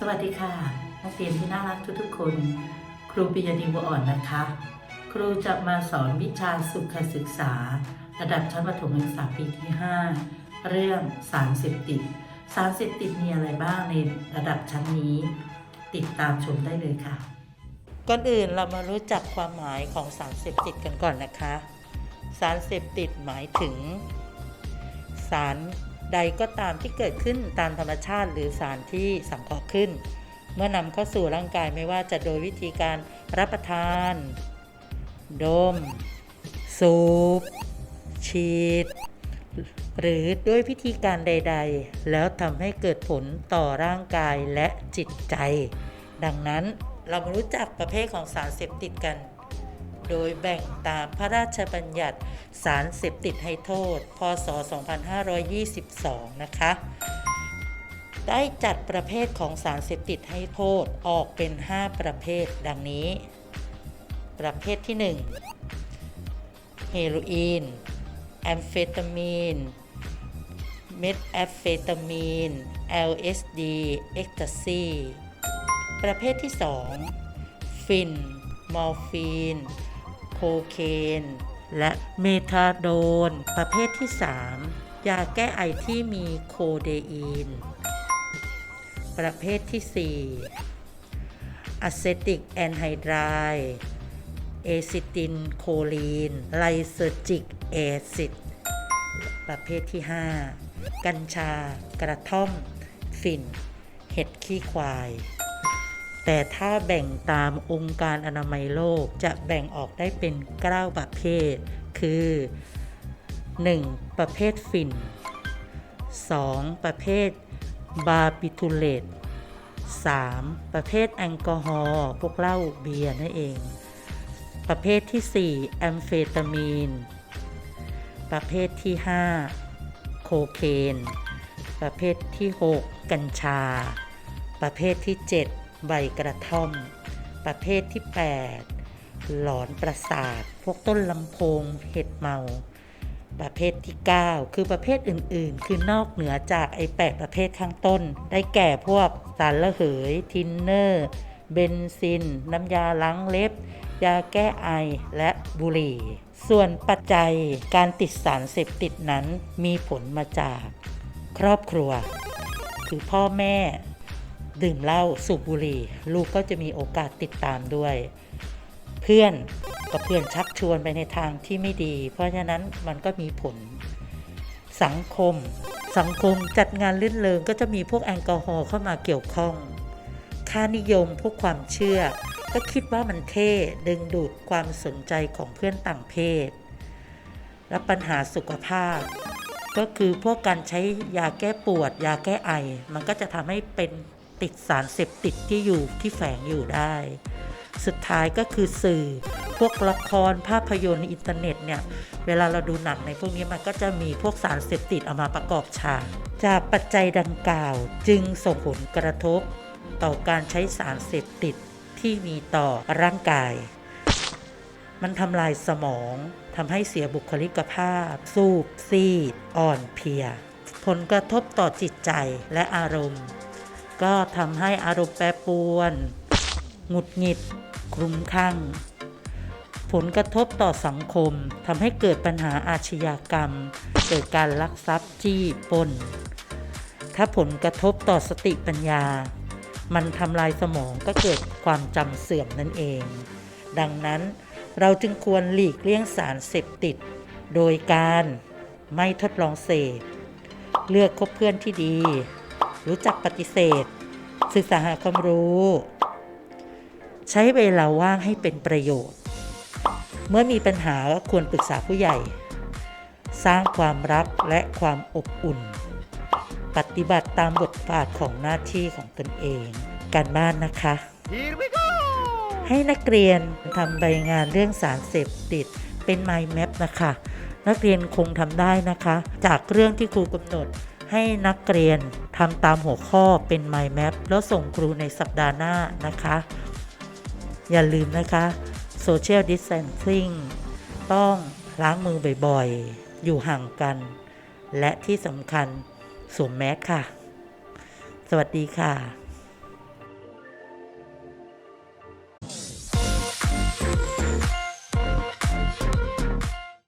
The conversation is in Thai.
สวัสดีค่ะ นักเรียนที่น่ารักทุกๆคน ครูปิยดีบัวอ่อนนะคะ ครูจะมาสอนวิชาสุขศึกษา ระดับชั้นประถมศึกษาปีที่ 5 เรื่องสารเสพติด สารเสพติดมีอะไรบ้างในระดับชั้นนี้ ติดตามชมได้เลยค่ะ ก่อนอื่นเรามารู้จักความหมายของสารเสพติดกันก่อนนะคะ สารเสพติดหมายถึง สาร ใดก็ตามที่เกิดขึ้นตามธรรมชาติหรือสารที่สังเคราะห์ขึ้น เมื่อนำเข้าสู่ร่างกายไม่ว่าจะโดยวิธีการรับประทาน ดม สูบ ฉีด หรือด้วยวิธีการใด ๆ แล้วทำให้เกิดผลต่อร่างกายและจิตใจ ดังนั้นเรามารู้จักประเภทของสารเสพติดกัน โดยแบ่งตามพระราชบัญญัติสารเสพติดให้โทษ พศ 2522 นะคะ ได้จัดประเภทของสารเสพติดให้โทษออกเป็น 5 ประเภทดังนี้ ประเภทที่ 1 เฮโรอีน แอมเฟตามีน เมทแอมเฟตามีน LSD เอ็กตาซีประเภทที่ 2 ฟิน มอร์ฟีน โคเคน และเมทาโดน ประเภทที่ 3 ยาแก้ไอที่มีโคเดอีน ประเภทที่ 4 อะเซติกแอนไฮดรายเอซิตินโคลีน ไลเซอร์จิกแอซิดประเภทที่ 5 กัญชากระท่อม ฝิ่น เห็ดขี้ควาย แต่ถ้าแบ่งตามองค์การอนามัยโลกจะแบ่งออกได้เป็น9ประเภท คือ 1. ประเภทฝิ่น 2. ประเภทบาร์บิทูเลต 3. ประเภทแอลกอฮอล์พวกเหล้าเบียร์นั่นเอง ประเภทที่ 4 แอมเฟตามีน ประเภทที่ 5 โคเคน ประเภทที่ 6 กัญชา ประเภทที่ 7 ใบกระท่อม ประเภทที่ 8 หลอนประสาท พวกต้นลำโพง เห็ดเมา ประเภทที่ 9 คือประเภทอื่นๆ คือนอกเหนือจากไอแปดประเภทข้างต้น ได้แก่พวกสารระเหย ทินเนอร์ เบนซิน น้ำยาล้างเล็บ ยาแก้ไอและบุหรี่ ส่วนปัจจัยการติดสารเสพติดนั้นมีผลมาจาก ครอบครัว คือพ่อแม่ ดื่มเหล้าสูบบุหรี่ ลูกก็จะมีโอกาสติดตามด้วย เพื่อนกับเพื่อนชักชวนไปในทางที่ไม่ดี เพราะฉะนั้นมันก็มีผล สังคม สังคมจัดงานลื่นเริงก็จะมีพวกแอลกอฮอล์เข้ามาเกี่ยวข้อง ค่านิยมพวกความเชื่อ ก็คิดว่ามันเท่ดึงดูดความสนใจของเพื่อนต่างเพศ และปัญหาสุขภาพก็คือพวกการใช้ยาแก้ปวด ยาแก้ไอ มันก็จะทำให้เป็น ติดสารเสพติดที่อยู่ที่แฝงอยู่ได้ สุดท้ายก็คือสื่อพวกละครภาพยนตร์อินเทอร์เน็ตเนี่ย เวลาเราดูหนังในพวกนี้มันก็จะมีพวกสารเสพติดเอามาประกอบฉากจากปัจจัยดังกล่าวจึงส่งผลกระทบ ต่อการใช้สารเสพติดที่มีต่อร่างกาย มันทำลายสมองทำให้เสียบุคลิกภาพ สูบซีด อ่อนเพลีย ผลกระทบต่อจิตใจและอารมณ์ ก็ทำให้อารมณ์แปรปรวน หงุดหงิดคลุ้มคลั่ง ผลกระทบต่อสังคมทำให้เกิดปัญหาอาชญากรรม เกิดการลักทรัพย์จี้ปล้น ถ้าผลกระทบต่อสติปัญญา มันทำลายสมองก็เกิดความจำเสื่อมนั่นเอง ดังนั้นเราจึงควรหลีกเลี่ยงสารเสพติด โดยการไม่ทดลองเสพ เลือกคบเพื่อนที่ดี รู้จักปฏิเสธ ศึกษาหาความรู้ ใช้เวลาว่างให้เป็นประโยชน์ เมื่อมีปัญหาก็ควรปรึกษาผู้ใหญ่ สร้างความรักและความอบอุ่น ปฏิบัติตามบทบาทของหน้าที่ของตนเอง การบ้านนะคะ Here we go! ให้นักเรียนทำใบงานเรื่องสารเสพติดเป็น mind map นะคะ นักเรียนคงทำได้นะคะ จากเรื่องที่ครูกำหนด ให้นักเรียนทำตามหัวข้อเป็น mind map แล้วส่งครูในสัปดาห์หน้านะคะ อย่าลืมนะคะ social distancing ต้องล้างมือบ่อยๆ อยู่ห่างกัน และที่สำคัญสวมแมสค่ะ สวัสดีค่ะ